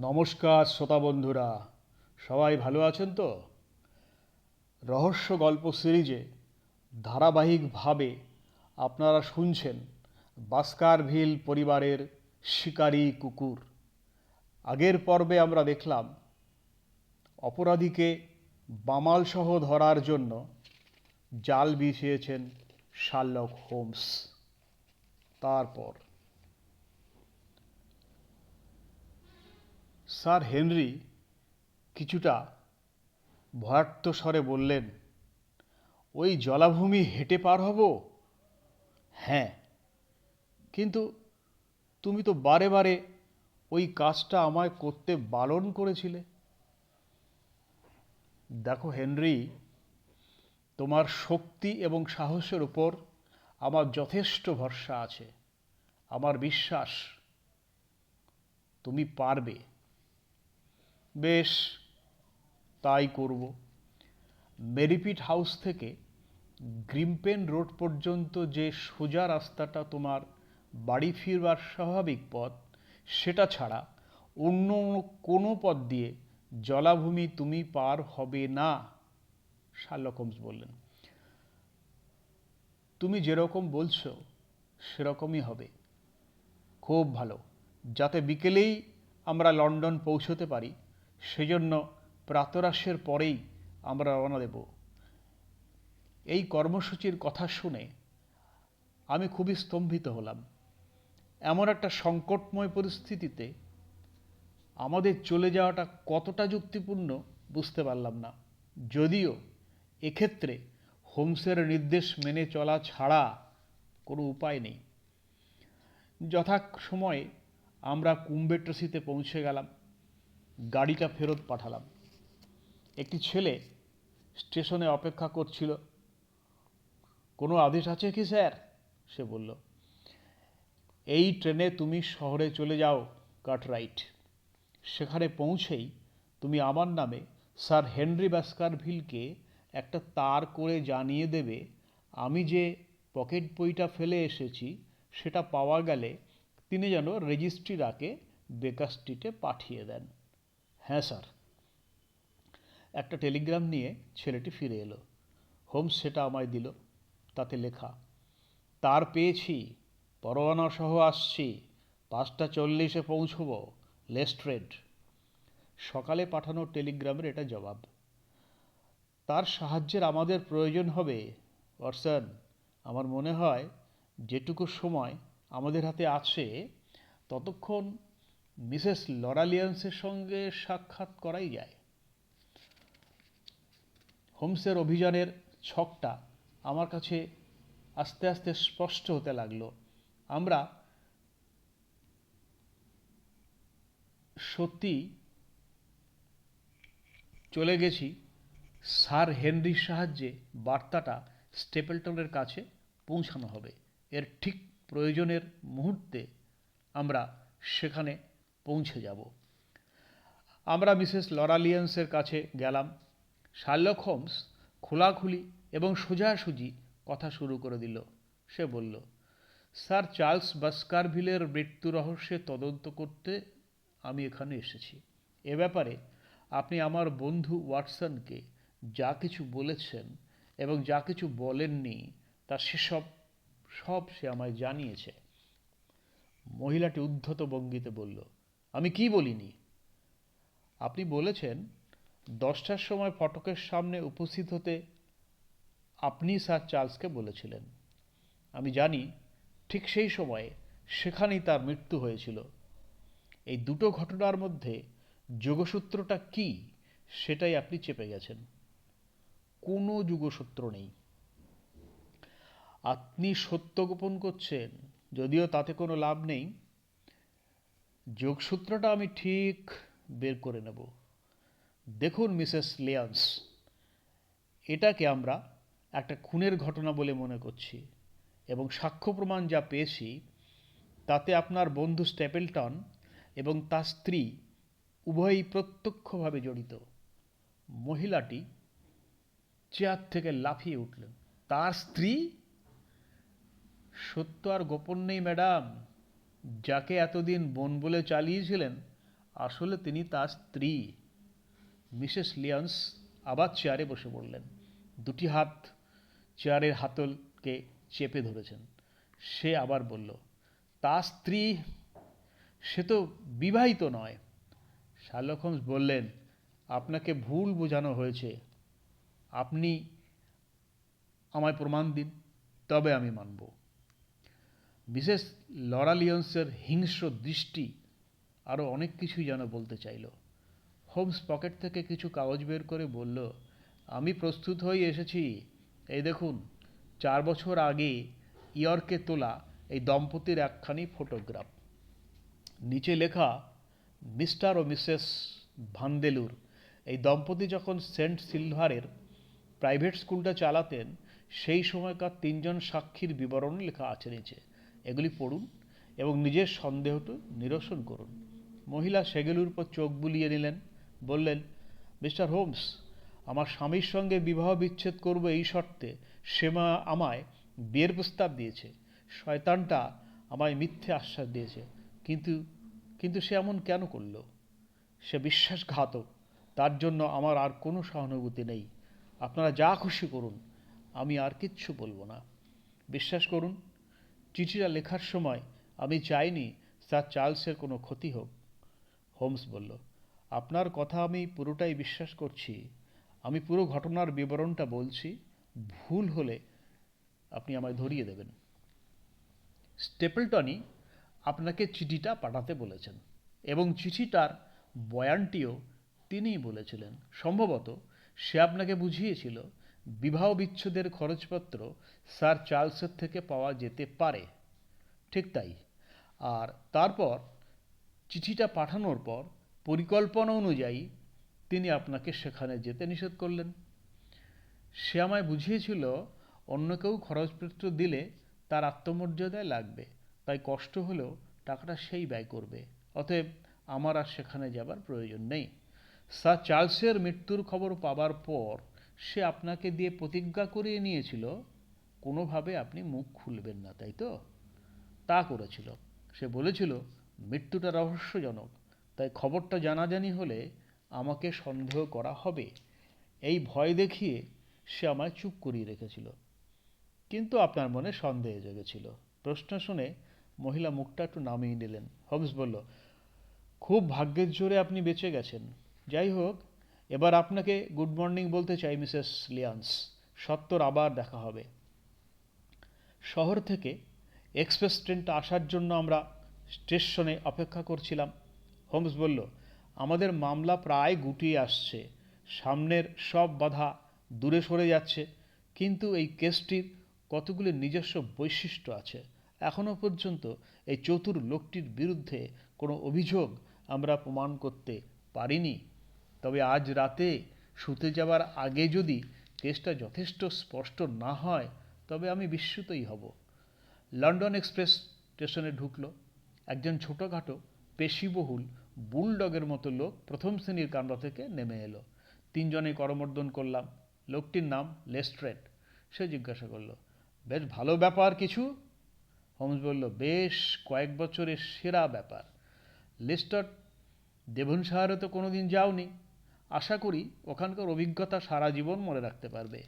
নমস্কার শ্রোতা বন্ধুরা, সবাই ভালো আছেন তো? রহস্য গল্প সিরিজে ধারাবাহিকভাবে আপনারা শুনছেন বাস্কারভিল পরিবারের শিকারী কুকুর। আগের পর্বে আমরা দেখলাম অপরাধীকে বামালসহ ধরার জন্য জাল বিছিয়েছেন শার্লক হোমস। তারপর স্যার হেনরি কিছুটা ভয়ার্থ স্বরে বললেন, ওই জলাভূমি হেঁটে পার হব? হ্যাঁ কিন্তু তুমি তো বারে বারে ওই কাজটা আমায় করতে বারণ করেছিলে। দেখো হেনরি, তোমার শক্তি এবং সাহসের উপর আমার যথেষ্ট ভরসা আছে, আমার বিশ্বাস, তুমি পারবে। বেশ, তাই করব। মেরিপিট হাউস থেকে গ্রিমপেন রোড পর্যন্ত যে সোজা রাস্তাটা তোমার বাড়ি ফিরবার স্বাভাবিক পথ, সেটা ছাড়া অন্য কোনো পথ দিয়ে জলাভূমি তুমি পার হবে না, শার্লক হোমস বললেন। তুমি যেরকম বলছো, সেরকমই হবে। খুব ভালো, যাতে বিকেলেই আমরা লন্ডন পৌঁছতে পারি। সেজন্য প্রাতরাশের পরেই আমরা রওনা দেব। এই কর্মসূচির কথা শুনে আমি খুবই স্তম্ভিত হলাম। এমন একটা সংকটময় পরিস্থিতিতে আমাদের চলে যাওয়াটা কতটা যুক্তিপূর্ণ বুঝতে পারলাম না। যদিও এক্ষেত্রে হোমসের নির্দেশ মেনে চলা ছাড়া কোনো উপায় নেই। যথা সময়ে আমরা কুম্বেট্রসিতে পৌঁছে গেলাম। গাড়িটা ফেরত পাঠালাম। একটি ছেলে স্টেশনে অপেক্ষা করছিল। কোনো আদেশ আছে কি, স্যার? সে বলল। এই ট্রেনে তুমি শহরে চলে যাও, কাটরাইট। সেখানে পৌঁছেই তুমি আমার নামে স্যার হেনরি ব্যাস্কারভিলকে একটা তার করে জানিয়ে দেবে, আমি যে পকেট বইটা ফেলে এসেছি, সেটা পাওয়া গেলে তিনি যেন রেজিস্ট্রিরাকে বেকার স্ট্রিটে পাঠিয়ে দেন। হ্যাঁ স্যার। একটা টেলিগ্রাম নিয়ে ছেলেটি ফিরে এলো। হোমস সেটা আমায় দিল, তাতে লেখা, তার পেয়েছি, পরোয়ানা সহ আসছি, পাঁচটা চল্লিশে পৌঁছব লেস্ট্রেড সকালে পাঠানো টেলিগ্রামের এটা জবাব, তার সাহায্যের আমাদের প্রয়োজন হবে ওয়াটসন আমার মনে হয়, যেটুকু সময় আমাদের হাতে আছে, ততক্ষণ মিসেস লরালিয়ান্সের সঙ্গে সাক্ষাৎ করাই যায়। হোমসের অভিযানের ছকটা আমার কাছে আস্তে আস্তে স্পষ্ট হতে লাগল। আমরা সত্যি চলে গেছি স্যার হেনরির সাহায্যে বার্তাটা স্টেপেলটনের কাছে পৌঁছানো হবে। এর ঠিক প্রয়োজনের মুহূর্তে আমরা সেখানে পৌঁছে যাব। আমরা মিসেস লরালিয়ান্সের কাছে গেলাম। শার্লক হোমস খোলাখুলি এবং সোজাসুজি কথা শুরু করে দিল। সে বলল, স্যার চার্লস বাস্কারভিলের মৃত্যু রহস্যে তদন্ত করতে আমি এখানে এসেছি। এ ব্যাপারে আপনি আমার বন্ধু ওয়াটসনকে যা কিছু বলেছেন এবং যা কিছু বলেননি, তা সেসব, সব সে আমায় জানিয়েছে। মহিলাটি উদ্ধত ভঙ্গিতে বলল আমি কি বলিনি? আপনি বলেছেন, দশটার সময় ফটকের সামনে উপস্থিত হতে আপনি স্যার চার্লসকে বলেছিলেন। আমি জানি, ঠিক সেই সময়ে সেখানেই তার মৃত্যু হয়েছিল। এই দুটো ঘটনার মধ্যে যোগসূত্রটা কি, সেটাই আপনি চেপে গেছেন। কোনো যুগসূত্র নেই। আপনি সত্য গোপন করছেন, যদিও তাতে কোনো লাভ নেই। যোগসূত্রটা আমি ঠিক বের করে নেব। দেখুন মিসেস লিয়ান্স, এটাকে আমরা একটা খুনের ঘটনা বলে মনে করছি এবং সাক্ষ্য প্রমাণ যা পেয়েছি, তাতে আপনার বন্ধু স্টেপেলটন এবং তার স্ত্রী উভয়ই প্রত্যক্ষভাবে জড়িত। মহিলাটি চেয়ার থেকে লাফিয়ে উঠলেন। তার স্ত্রী? সত্য আর গোপন নেই, ম্যাডাম। যাকে এতদিন বোন বলে চালিয়েছিলেন, আসলে তিনি তার স্ত্রী। মিসেস লিয়ন্স আবার চেয়ারে বসে পড়লেন। দুটি হাত চেয়ারের হাতলকে চেপে ধরেছেন। সে আবার বলল তার স্ত্রী? সে তো বিবাহিত নয়। শার্লক হোমস বললেন, আপনাকে ভুল বোঝানো হয়েছে। আপনি আমায় প্রমাণ দিন, তবে আমি মানব। মিসেস লরা লিয়ন্সের হিংস্র দৃষ্টি আরও অনেক কিছুই যেন বলতে চাইল। হোমস পকেট থেকে কিছু কাগজ বের করে বলল, আমি প্রস্তুত হয়ে এসেছি। এই দেখুন, চার বছর আগে ইয়র্কে তোলা এই দম্পতির একখানি ফটোগ্রাফ। নিচে লেখা, মিস্টার ও মিসেস ভান্দেলুর, এই দম্পতি যখন সেন্ট সিলভারের প্রাইভেট স্কুলটা চালাতেন, সেই সময়কার তিনজন সাক্ষীর বিবরণ লেখা আছে নিচে। এগুলি পড়ুন এবং নিজের সন্দেহটা নিরসন করুন। মহিলা সেগুলির উপর চোখ বুলিয়ে নিলেন, বললেন, মিস্টার হোমস, আমার স্বামীর সঙ্গে বিবাহ বিচ্ছেদ করব এই শর্তে সেমা আমায় বিয়ের প্রস্তাব দিয়েছে। শয়তানটা আমায় মিথ্যে আশ্বাস দিয়েছে। কিন্তু কিন্তু সে এমন কেন করল? সে বিশ্বাসঘাতক। তার জন্য আমার আর কোনো সহানুভূতি নেই। আপনারা যা খুশি করুন, আমি আর কিচ্ছু বলব না। বিশ্বাস করুন চিঠিটা লেখার সময় আমি চাইনি স্যার চার্লসের কোনো ক্ষতি হোক। হোমস বলল, আপনার কথা আমি পুরোটাই বিশ্বাস করছি। আমি পুরো ঘটনার বিবরণটা বলছি। ভুল হলে আপনি আমায় ধরিয়ে দেবেন। স্টেপলটনই আপনাকে চিঠিটা পাঠাতে বলেছেন এবং চিঠিটার বয়ানটিও তিনিই বলেছিলেন। সম্ভবত সে আপনাকে বুঝিয়েছিল বিবাহ বিচ্ছেদের খরচপত্র স্যার চার্লসের থেকে পাওয়া যেতে পারে। ঠিক তাই। আর তারপর চিঠিটা পাঠানোর পর পরিকল্পনা অনুযায়ী তিনি আপনাকে সেখানে যেতে নিষেধ করলেন। সে আমায় বুঝিয়েছিল, অন্য কেউ খরচপত্র দিলে তার আত্মমর্যাদায় লাগবে, তাই কষ্ট হলেও টাকাটা সেই ব্যয় করবে। অতএব আমার আর সেখানে যাবার প্রয়োজন নেই। স্যার চার্লসের মৃত্যুর খবর পাবার পর সে আপনাকে দিয়ে প্রতিজ্ঞা করিয়ে নিয়েছিল, কোনোভাবে আপনি মুখ খুলবেন না, তাই তো? তা করেছিল। সে বলেছিল, মৃত্যুটা রহস্যজনক। তাই খবরটা জানাজানি হলে আমাকে সন্দেহ করা হবে। এই ভয় দেখিয়ে সে আমায় চুপ করিয়ে রেখেছিল। কিন্তু আপনার মনে সন্দেহ জেগেছিল। প্রশ্ন শুনে মহিলা মুখটা একটু নামিয়ে নিলেন। হোমস বলল, খুব ভাগ্যের জোরে আপনি বেঁচে গেছেন। যাই হোক এবার আপনাকে গুড মর্নিং বলতে চাই মিসেস লিয়ান্স সত্তর আবার দেখা হবে। শহর থেকে এক্সপ্রেস ট্রেনটা আসার জন্য আমরা স্টেশনে অপেক্ষা করছিলাম। হোমস বলল, আমাদের মামলা প্রায় গুটিয়ে আসছে। সামনের সব বাধা দূরে সরে যাচ্ছে। কিন্তু এই কেসটির কতগুলি নিজস্ব বৈশিষ্ট্য আছে? এখনও পর্যন্ত এই চতুর লোকটির বিরুদ্ধে কোনো অভিযোগ আমরা প্রমাণ করতে পারিনি। তবে আজ রাতে শুতে যাবার আগে যদি কেসটা যথেষ্ট স্পষ্ট না হয়, তবে আমি বিস্মিতই হব। লন্ডন এক্সপ্রেস স্টেশনে ঢুকলো। একজন ছোটোখাটো, পেশিবহুল, বুলডগের মতো লোক প্রথম শ্রেণির কামরা থেকে নেমে এলো। তিনজনে করমর্দন করলাম। লোকটির নাম লেস্ট্রেট। সে জিজ্ঞাসা করল, বেশ ভালো ব্যাপার কিছু? হোমস বলল, বেশ, কয়েক বছরের সেরা ব্যাপার। লেস্টার দেভনশায়ারে তো কোনো দিন যাওনি। আশা করি ওখানকার অভিজ্ঞতা সারা জীবন মনে রাখতে পারবে।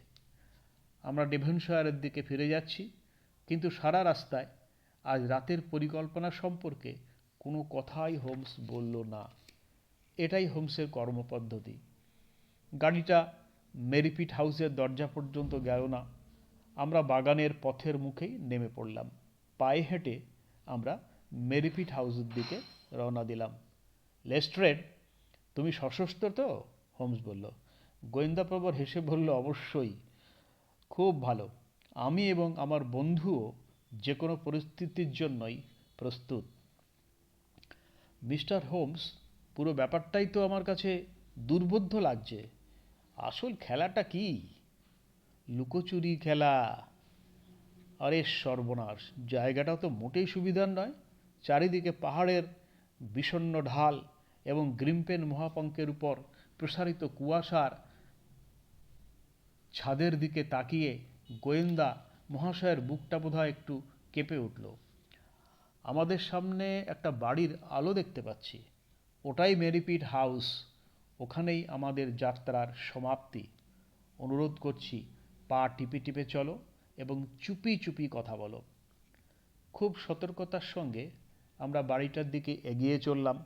আমরা ডেভনশায়ারের দিকে ফিরে যাচ্ছি, কিন্তু সারা রাস্তায় আজ রাতের পরিকল্পনা সম্পর্কে কোনো কথাই হোমস বলল না। এটাই হোমসের কর্মপদ্ধতি। গাড়িটা মেরিপিট হাউসের দরজা পর্যন্ত গেল না। আমরা বাগানের পথের মুখেই নেমে পড়লাম। পায়ে হেঁটে আমরা মেরিপিট হাউসের দিকে রওনা দিলাম। লেস্ট্রেড তুমি সশস্ত্র তো? হোমস বলল। গোয়েন্দাপ্রবর হেসে বলল, অবশ্যই। খুব ভালো। আমি এবং আমার বন্ধুও যে কোনো পরিস্থিতির জন্যই প্রস্তুত। মিস্টার হোমস, পুরো ব্যাপারটাই তো আমার কাছে দুর্বোধ্য লাগছে। আসল খেলাটা কি? লুকোচুরি খেলা। আরে সর্বনাশ, জায়গাটাও তো মোটেই সুবিধার নয়। চারিদিকে পাহাড়ের বিষণ্ন ঢাল। এবং গ্রিম্পেন মহাপঙ্কের উপর প্রসারিত কুয়াশার ছাদের দিকে তাকিয়ে গোয়েন্দা মহাশয়ের বুকটা বোধহয় একটু কেঁপে উঠল। আমাদের সামনে একটা বাড়ির আলো দেখতে পাচ্ছি। ওটাই মেরিপিট হাউস। ওখানেই আমাদের যাত্রার সমাপ্তি। অনুরোধ করছি, পা টিপে টিপে চলো এবং চুপি চুপি কথা বলো। খুব সতর্কতার সঙ্গে আমরা বাড়িটার দিকে এগিয়ে চললাম।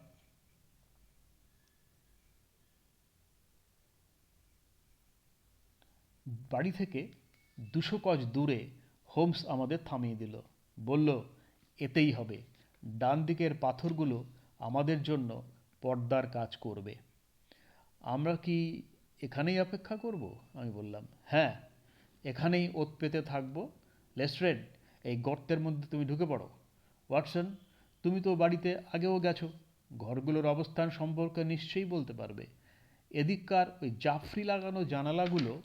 বাড়ি থেকে দুশো গজ দূরে হোমস আমাদের থামিয়ে দিল। বলল, এতেই হবে। ডান দিকের পাথরগুলো আমাদের জন্য পর্দার কাজ করবে। আমরা কি এখানেই অপেক্ষা করব? আমি বললাম হ্যাঁ এখানেই ওত পেতে থাকব। লেস্ট্রেড, এই গর্তের মধ্যে তুমি ঢুকে পড়ো। ওয়াটসন, তুমি তো বাড়িতে আগেও গেছো। ঘরগুলোর অবস্থান সম্পর্কে নিশ্চয়ই বলতে পারবে। এদিককার ওই জাফরি লাগানো জানালাগুলো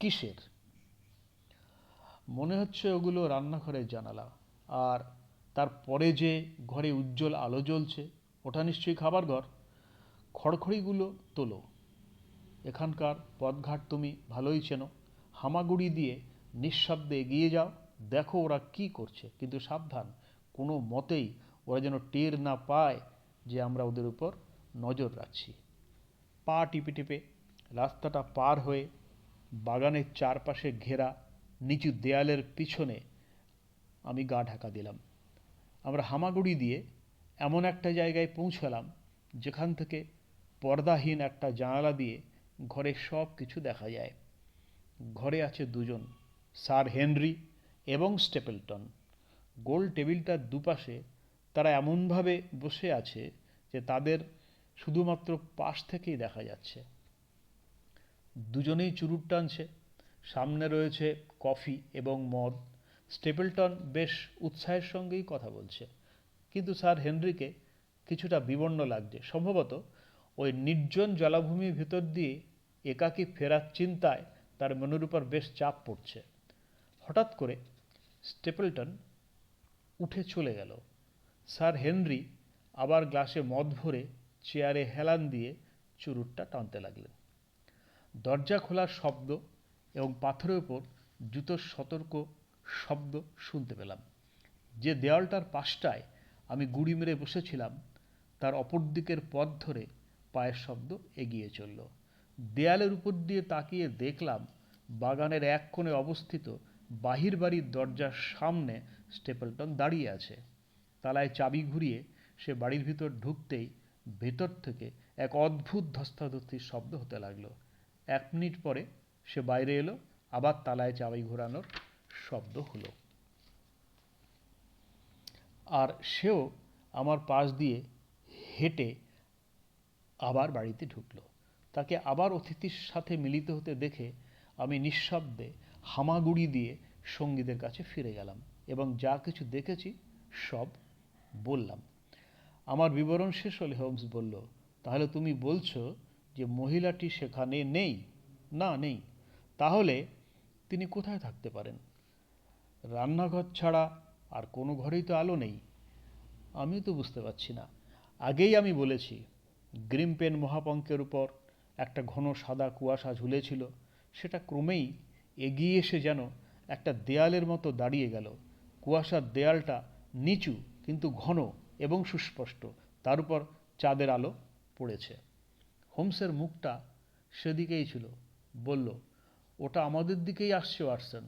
কিসের? মনে হচ্ছে ওগুলো রান্নাঘরের জানালা। আর তারপরে যে ঘরে উজ্জ্বল আলো জ্বলছে, ওটা নিশ্চয়ই খাবার ঘর। খড়খড়িগুলো তোলো। এখানকার পথঘাট তুমি ভালোই চেনো। হামাগুড়ি দিয়ে নিঃশব্দে এগিয়ে যাও। দেখো ওরা কি করছে। কিন্তু সাবধান, কোনো মতেই ওরা যেন টের না পায় যে আমরা ওদের উপর নজর রাখছি। পা টিপে টিপে রাস্তাটা পার হয়ে বাগানের চারপাশে ঘেরা নিচু দেয়ালের পিছনে আমি গা ঢাকা দিলাম। আমরা হামাগুড়ি দিয়ে এমন একটা জায়গায় পৌঁছালাম, যেখান থেকে পর্দাহীন একটা জানালা দিয়ে ঘরে সব কিছু দেখা যায়। ঘরে আছে দুজন, স্যার হেনরি এবং স্টেপেলটন। গোল টেবিলটার দুপাশে তারা এমনভাবে বসে আছে যে তাদের শুধুমাত্র পাশ থেকেই দেখা যাচ্ছে। দুজনেই চুরুট টানছে। সামনে রয়েছে কফি এবং মদ। স্টেপলটন বেশ উৎসাহের সঙ্গেই কথা বলছে। কিন্তু স্যার হেনরিকে কিছুটা বিবর্ণ লাগছে। সম্ভবত ওই নির্জন জলাভূমির ভেতর দিয়ে একাকী ফেরার চিন্তায় তার মনের উপর বেশ চাপ পড়ছে। হঠাৎ করে স্টেপলটন উঠে চলে গেল। স্যার হেনরি আবার গ্লাসে মদ ভরে চেয়ারে হেলান দিয়ে চুরুটটা টানতে লাগলেন। দরজা খোলার শব্দ এবং পাথরের ওপর জুতোর সতর্ক শব্দ শুনতে পেলাম। যে দেওয়ালটার পাশটায় আমি গুড়ি মেরে বসেছিলাম, তার অপর দিকের পথ ধরে পায়ের শব্দ এগিয়ে চলল। দেয়ালের উপর দিয়ে তাকিয়ে দেখলাম, বাগানের এক কোণে অবস্থিত বাহির বাড়ির দরজার সামনে স্টেপলটন দাঁড়িয়ে আছে। তালায় চাবি ঘুরিয়ে সে বাড়ির ভিতর ঢুকতেই ভেতর থেকে এক অদ্ভুত ধস্তাধস্তির শব্দ হতে লাগল। এক মিনিট পরে সে বাইরে এলো, আবার তালায় চাবি ঘোরানোর শব্দ হলো। আর সেও আমার পাশ দিয়ে হেঁটে আবার বাড়িতে ঢুকলো। তাকে আবার অতিথির সাথে মিলিত হতে দেখে আমি নিঃশব্দে হামাগুড়ি দিয়ে সঙ্গীদের কাছে ফিরে গেলাম এবং যা কিছু দেখেছি সব বললাম। আমার বিবরণ শেষ হলে হোমস বলল, তাহলে তুমি বলছো যে মহিলাটি সেখানে নেই, না নেই, তাহলে তিনি কোথায় থাকতে পারেন? রান্নাঘর ছাড়া আর কোনো ঘরেই তো আলো নেই। আমিও তো বুঝতে পারছি না। আগেই আমি বলেছি গ্রিমপেন মহাপঙ্কের উপর একটা ঘন সাদা কুয়াশা ঝুলেছিল, সেটা ক্রমেই এগিয়ে এসে যেন একটা দেয়ালের মতো দাঁড়িয়ে গেল। কুয়াশার দেয়ালটা নিচু কিন্তু ঘন এবং সুস্পষ্ট, তার উপর চাঁদের আলো পড়েছে। হোমসের মুখটা সেদিকেই ছিল। বলল, ওটা আমাদের দিকেই আসছে, ওয়াটসন।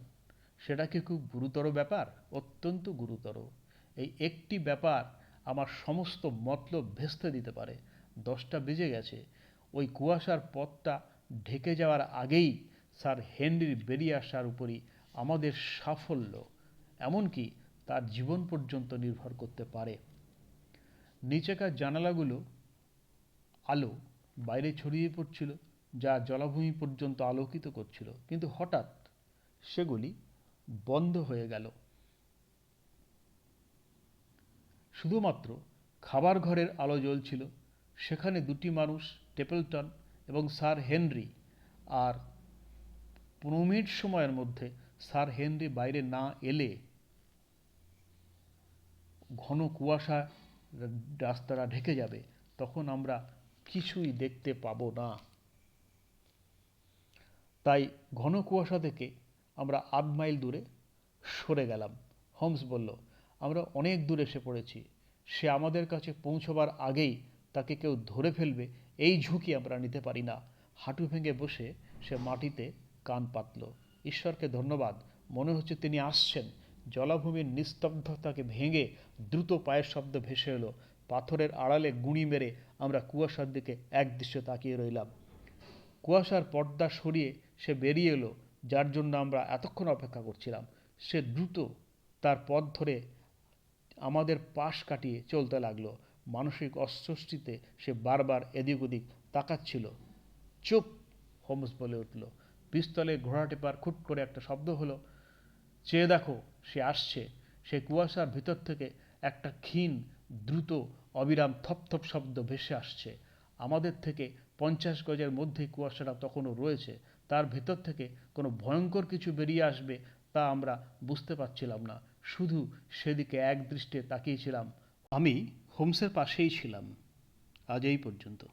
সেটা কি খুব গুরুতর ব্যাপার? অত্যন্ত গুরুতর। এই একটি ব্যাপার আমার সমস্ত মতলব ভেস্তে দিতে পারে। দশটা বেজে গেছে। ওই কুয়াশার পথটা ঢেকে যাওয়ার আগেই স্যার হেনরির বেরিয়ে আসার উপরই আমাদের সাফল্য, এমনকি তার জীবন পর্যন্ত নির্ভর করতে পারে। নিচেকার জানালাগুলো আলো বাইরে ছড়িয়ে পড়ছিল, যা জলাভূমি পর্যন্ত আলোকিত করছিল। কিন্তু হঠাৎ সেগুলি বন্ধ হয়ে গেল। শুধুমাত্র খাবার ঘরের আলো জ্বলছিল। সেখানে দুটি মানুষ, টেপলটন এবং স্যার হেনরি, আর পনেরো মিনিট সময়ের মধ্যে স্যার হেনরি বাইরে না এলে ঘন কুয়াশা রাস্তাটা ঢেকে যাবে। তখন আমরা কিছুই দেখতে পাবো না। তাই ঘন কুয়াশা থেকে আমরা আধ মাইল দূরে সরে গেলাম। হোমস বলল, আমরা অনেক দূরে এসে পড়েছি। সে আমাদের কাছে পৌঁছবার আগেই তাকে কেউ ধরে ফেলবে, এই ঝুঁকি আমরা নিতে পারি না। হাঁটু ভেঙে বসে সে মাটিতে কান পাতল। ঈশ্বরকে ধন্যবাদ। মনে হচ্ছে তিনি আসছেন। জলাভূমির নিস্তব্ধতাকে ভেঙে দ্রুত পায়ের শব্দ ভেসে এলো। পাথরের আড়ালে গুঁড়ি মেরে আমরা কুয়াশার দিকে একদৃশ্যে তাকিয়ে রইলাম। কুয়াশার পর্দা সরিয়ে সে বেরিয়ে এলো, যার জন্য আমরা এতক্ষণ অপেক্ষা করছিলাম। সে দ্রুত তার পথ ধরে আমাদের পাশ কাটিয়ে চলতে লাগল। মানসিক অস্বস্তিতে সে বারবার এদিক ওদিক তাকাচ্ছিল। চুপ, হোমস বলে উঠল। পিস্তলে ঘোড়া টেপার খুট করে একটা শব্দ হলো। চেয়ে দেখো, সে আসছে। সে কুয়াশার ভিতর থেকে একটা ক্ষীণ, দ্রুত অবিরাম থপথপ শব্দ ভেসে আসছে। আমাদের থেকে পঞ্চাশ গজের মধ্যে কুয়াশাটা তখনও রয়েছে। তার ভেতর থেকে কোনো ভয়ঙ্কর কিছু বেরিয়ে আসবে তা আমরা বুঝতে পারছিলাম না। শুধু সেদিকে একদৃষ্টে তাকিয়েছিলাম। আমি হোমসের পাশেই ছিলাম। আজ এই পর্যন্ত।